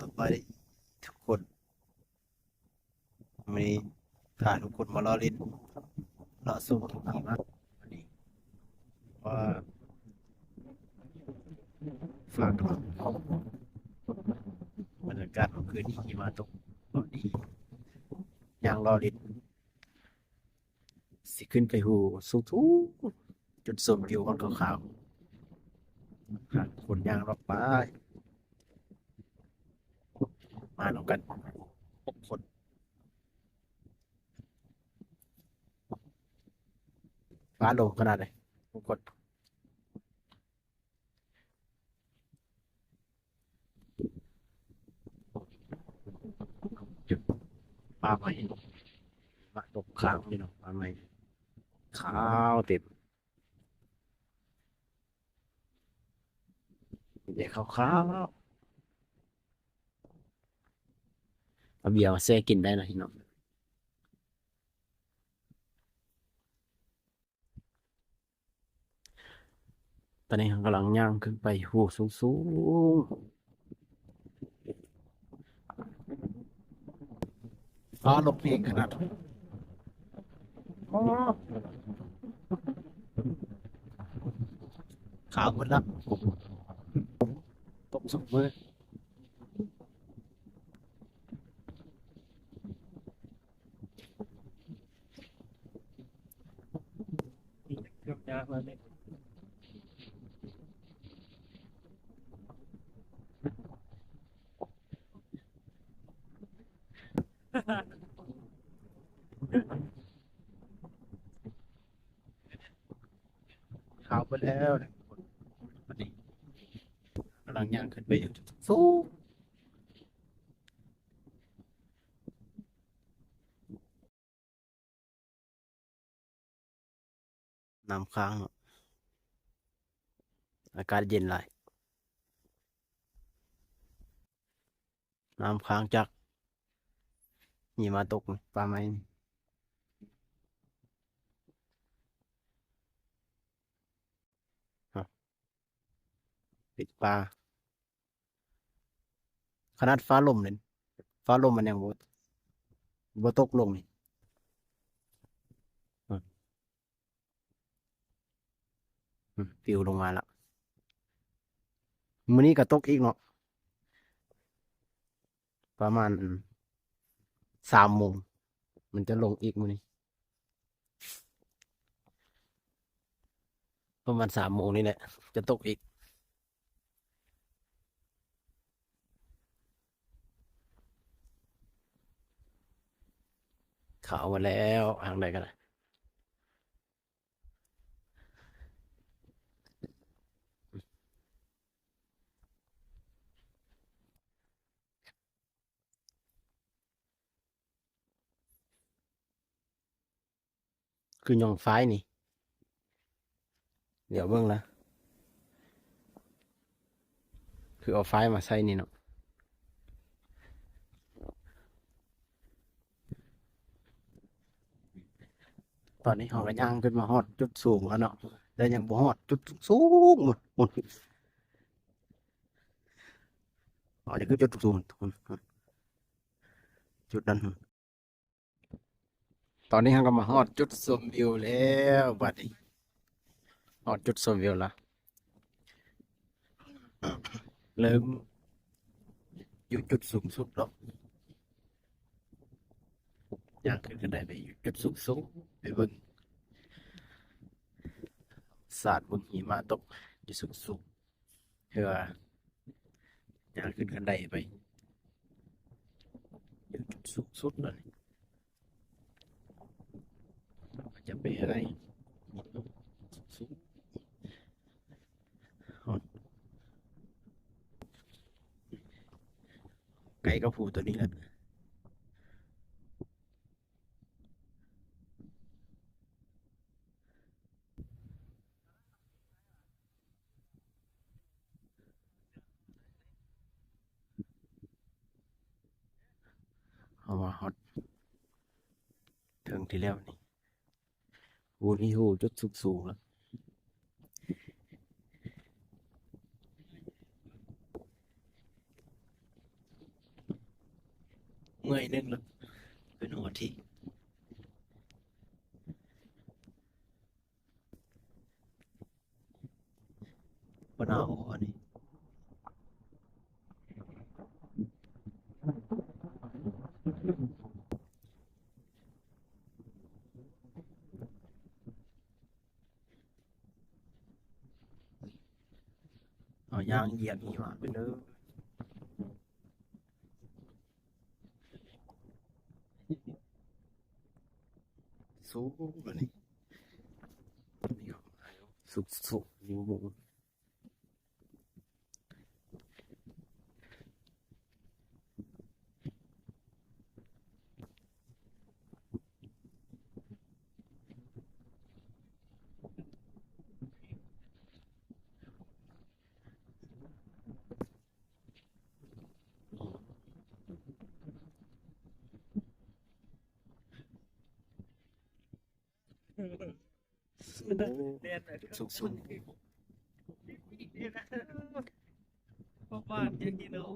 สบายดีทุกคนวันนี้พาทุกคนมาล้อเล่นเลาะสุ่มทุกทีมากวันนี้ว่าฝากดูบรรยากาศเมื่อคืนนี้หิมะตกก็ดียางรอเล่นสิขึ้นไปหูสูงทุกจุดชมวิวของขาวๆคนยางรอบไป มาลงกันหกคนฟ้าลขนาดไหนทุกคนจุดปลาใหม่มาตกข้างนี่เนาะปลาใหม่ขาวเต็มเด็กขาวขาว เอาเบียร์มาแซ่กินได้นะพี่น้องตอนนี้กำลังย่างขึ้นไปหูสูงสูงฟ้าลบเพลงขนาดขาวหมดแล้วตกสุดมือ เกือบยากแล้วเนี่ยขาวไปแล้วนะวันนี้กำลังย่างขึ้นไปอยู่จุดสูง น้ำค้างเนอะอากาศเย็นหลายน้ำค้างจากหิมะตกปลาไหมปิดปลาขนาดฟ้าลมเลยฟ้าลมมันยังบ่บ่ตกลงนี่อืมอืม ปิวลงมาแล้วมื้อนี้ก็ตกอีกเนาะประมาณสามโมงมันจะลงอีกมื้อนี้ ประมาณสามโมงนี่แหละ จะตกอีกขาวมาแล้วทางใดกันนะ คือยองไฟนี่ เดี๋ยวเบิ่งละคือเอาไฟมาใส่นี่เนาะตอนนี้เขาก็ย่างขึ้นมาฮอดจุดสูงแล้วเนาะแต่ยังบ่ฮอดจุดสูงหมดหมดอ๋อนี่คือจุดสูงทุกคนจุดนั้น ตอนนี้เราก็มาฮอดจุดชมวิวแล้วบัดนี้ฮอดจุดชมวิวละเริ่มอยู่จุดสูงสุดแล้วย่างขึ้นกันได้ไปอยู่จุดสูงสูงไปบิ่งสาดเบิ่งหิมะตกอยู่สูงสูงเพื่อย่างขึ้นกันได้ไปอยู่จุดสูงสุดเลย ก็จะไปอะไรสูงฮอดไก่กระพูตัวนี้แหละเอามาฮอตถึงที่แล้วนี่ หูนี่หูจุดสูงสูงแล้วเมื่อยนึงแล้วเป็นหัวที่บนเอาอันนี้ ยางเหยียบอีหมาไปเลยสูงอันนี้นี่ก็สุกสุกอยู่บน เรียนแบบสุกสุกพ่อบ้านยังกินเอา